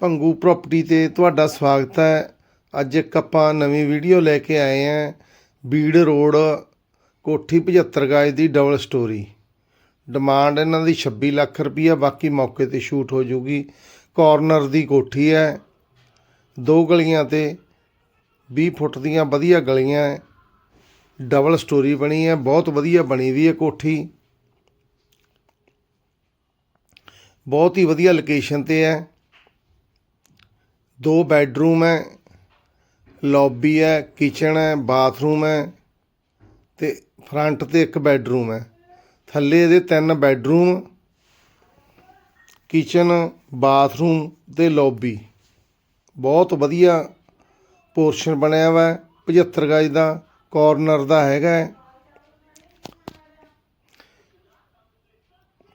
Bhangu property ਤੇ ਤੁਹਾਡਾ ਸਵਾਗਤ ਹੈ। ਅੱਜ ਇੱਕ ਆਪਾਂ ਨਵੀਂ ਵੀਡੀਓ ਲੈ ਕੇ ਆਏ ਹਾਂ। ਬੀੜ ਰੋਡ, ਕੋਠੀ 75 ਗਜ ਦੀ ਡਬਲ ਸਟੋਰੀ ਡਿਮਾਂਡ ਇਹਨਾਂ ਦੀ 26 ਲੱਖ ਰੁਪਈਆ, ਬਾਕੀ ਮੌਕੇ ਤੇ ਸ਼ੂਟ ਹੋ ਜੂਗੀ ਕਾਰਨਰ ਦੀ ਕੋਠੀ ਹੈ। ਦੋ ਗਲੀਆਂ ਤੇ 20 ਫੁੱਟ ਦੀਆਂ ਵਧੀਆ ਗਲੀਆਂ ਹੈ। ਡਬਲ ਸਟੋਰੀ ਬਣੀ ਹੈ। ਬਹੁਤ ਵਧੀਆ ਬਣੀ ਵੀ ਹੈ ਕੋਠੀ। ਬਹੁਤ ਹੀ ਵਧੀਆ ਲੋਕੇਸ਼ਨ ਤੇ ਹੈ। ਦੋ ਬੈੱਡਰੂਮ ਹੈ ਲੌਬੀ ਹੈ ਕਿਚਨ ਹੈ ਬਾਥਰੂਮ ਹੈ ਅਤੇ ਫਰੰਟ ਤੇ ਇੱਕ ਬੈਡਰੂਮ ਹੈ। ਥੱਲੇ ਇਹਦੇ ਤਿੰਨ ਬੈਡਰੂਮ ਕਿਚਨ ਬਾਥਰੂਮ ਅਤੇ ਲੌਬੀ। ਬਹੁਤ ਵਧੀਆ ਪੋਰਸ਼ਨ ਬਣਿਆ ਵਾ ਹੈ, 75 ਗਜ ਦਾ ਕਾਰਨਰ ਦਾ ਹੈਗਾ ਹੈ।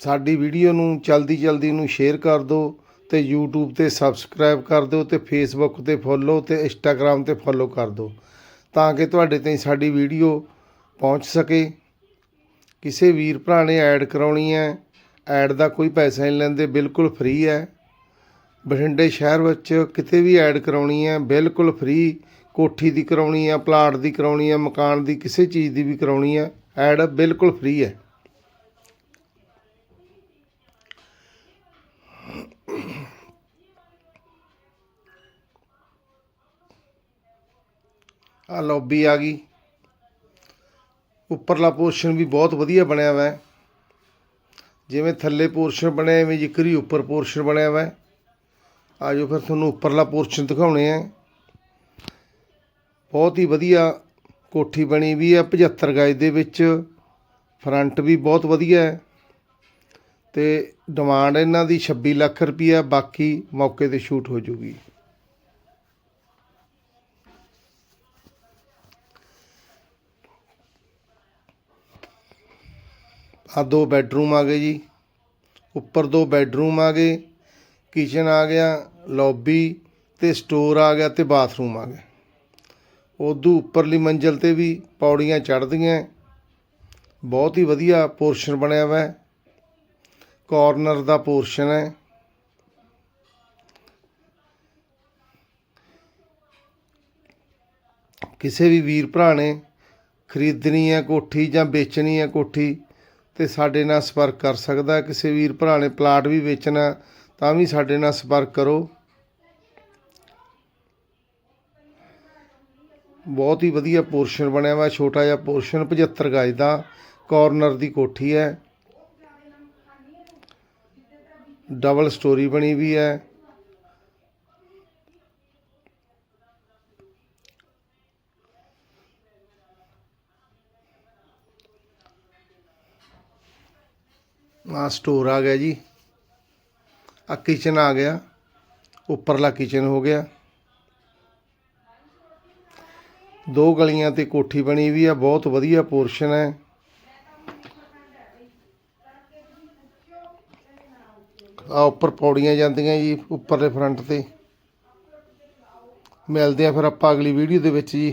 ਸਾਡੀ ਵੀਡੀਓ ਨੂੰ ਜਲਦੀ ਜਲਦੀ ਨੂੰ ਸ਼ੇਅਰ ਕਰ ਦਿਓ। ਤੇ YouTube ਤੇ ਸਬਸਕ੍ਰਾਈਬ ਕਰ ਦਿਓ ਤੇ Facebook ਤੇ ਫੋਲੋ ਤੇ Instagram ਤੇ ਫੋਲੋ ਕਰ ਦਿਓ ਤਾਂ ਕਿ ਤੁਹਾਡੇ ਤਾਈਂ ਸਾਡੀ ਵੀਡੀਓ ਪਹੁੰਚ ਸਕੇ। ਕਿਸੇ ਵੀਰ ਭਰਾ ਨੇ ਐਡ ਕਰਾਉਣੀ ਹੈ ਐਡ ਦਾ ਕੋਈ ਪੈਸਾ ਨਹੀਂ ਲੈਂਦੇ, ਬਿਲਕੁਲ ਫ੍ਰੀ ਹੈ। ਬਠਿੰਡੇ ਸ਼ਹਿਰ ਵਿੱਚ ਕਿਤੇ ਵੀ ਐਡ ਕਰਾਉਣੀ ਹੈ, ਬਿਲਕੁਲ ਫ੍ਰੀ ਕੋਠੀ ਦੀ ਕਰਾਉਣੀ ਹੈ ਪਲਾਟ ਦੀ ਕਰਾਉਣੀ ਹੈ, ਮਕਾਨ ਦੀ, ਕਿਸੇ ਚੀਜ਼ ਦੀ ਵੀ ਕਰਾਉਣੀ ਹੈ ਐਡ ਬਿਲਕੁਲ ਫ੍ਰੀ ਹੈ। ਆ ਲੌਬੀ ਆ ਗਈ। ਉੱਪਰਲਾ ਪੋਰਸ਼ਨ ਵੀ ਬਹੁਤ ਵਧੀਆ ਬਣਿਆ ਹੋਇਆ ਹੈ ਜਿਵੇਂ ਥੱਲੇ ਪੋਰਸ਼ਨ ਬਣਿਆ, ਐਵੇਂ ਜ਼ਿਕਰੀ ਉੱਪਰ ਪੋਰਸ਼ਨ ਬਣਿਆ ਹੋਇਆ ਹੈ ਆਜੋ ਫਿਰ ਤੁਹਾਨੂੰ ਉੱਪਰਲਾ ਪੋਰਸ਼ਨ ਦਿਖਾਉਣੇ ਆ। ਬਹੁਤ ਹੀ ਵਧੀਆ ਕੋਠੀ ਬਣੀ ਵੀ ਹੈ 75 ਗਜ ਦੇ ਵਿੱਚ। ਫਰੰਟ ਵੀ ਬਹੁਤ ਵਧੀਆ ਹੈ। ਤੇ ਡਿਮਾਂਡ ਇਹਨਾਂ ਦੀ 26 ਲੱਖ ਰੁਪਈਆ, ਬਾਕੀ ਮੌਕੇ ਤੇ ਸ਼ੂਟ ਹੋ ਜੂਗੀ। ਆ ਦੋ ਬੈੱਡਰੂਮ ਆ ਗਏ ਜੀ। ਉੱਪਰ ਦੋ ਬੈੱਡਰੂਮ ਆ ਗਏ। ਕਿਚਨ ਆ ਗਿਆ, ਲੌਬੀ ਤੇ ਸਟੋਰ ਆ ਗਿਆ ਤੇ ਬਾਥਰੂਮ ਆ ਗਿਆ। ਉਦੋਂ ਉੱਪਰਲੀ ਮੰਜ਼ਲ ਤੇ ਵੀ ਪੌੜੀਆਂ ਚੜ੍ਹਦੀਆਂ। ਬਹੁਤ ਹੀ ਵਧੀਆ ਪੋਰਸ਼ਨ ਬਣਿਆ ਹੋਇਆ ਹੈ ਕਾਰਨਰ ਦਾ ਪੋਰਸ਼ਨ ਹੈ। ਕਿਸੇ ਵੀ ਵੀਰ ਭਰਾ ਨੇ ਖਰੀਦਣੀ ਹੈ, ਕੋਠੀ ਜਾਂ ਵੇਚਣੀ ਹੈ ਕੋਠੀ ਤੇ ਸਾਡੇ ਨਾਲ ਸੰਪਰਕ ਕਰ ਸਕਦਾ ਕਿਸੇ ਵੀਰ ਭਰਾ ਨੇ ਪਲਾਟ ਵੀ ਵੇਚਣਾ, ਤਾਂ ਵੀ ਸਾਡੇ ਨਾਲ ਸੰਪਰਕ ਕਰੋ। ਬਹੁਤ ਹੀ ਵਧੀਆ ਪੋਰਸ਼ਨ ਬਣਿਆ ਵਾ, ਛੋਟਾ ਜਿਹਾ ਪੋਰਸ਼ਨ 75 ਗਜ ਦਾ ਕਾਰਨਰ ਦੀ ਕੋਠੀ ਹੈ। ਡਬਲ ਸਟੋਰੀ ਬਣੀ ਵੀ ਹੈ। ਆ ਸਟੋਰ ਆ ਗਿਆ ਜੀ। ਆ ਕਿਚਨ ਆ ਗਿਆ। ਉੱਪਰਲਾ ਕਿਚਨ ਹੋ ਗਿਆ। ਦੋ ਗਲੀਆਂ ਤੇ ਕੋਠੀ ਬਣੀ ਵੀ ਆ, ਬਹੁਤ ਵਧੀਆ ਪੋਰਸ਼ਨ ਹੈ। ਆ ਉੱਪਰ ਪੌੜੀਆਂ ਜਾਂਦੀਆਂ ਜੀ, ਉੱਪਰਲੇ ਫਰੰਟ ਤੇ। ਮਿਲਦੇ ਆ ਫਿਰ ਆਪਾਂ ਅਗਲੀ ਵੀਡੀਓ ਦੇ ਵਿੱਚ ਜੀ।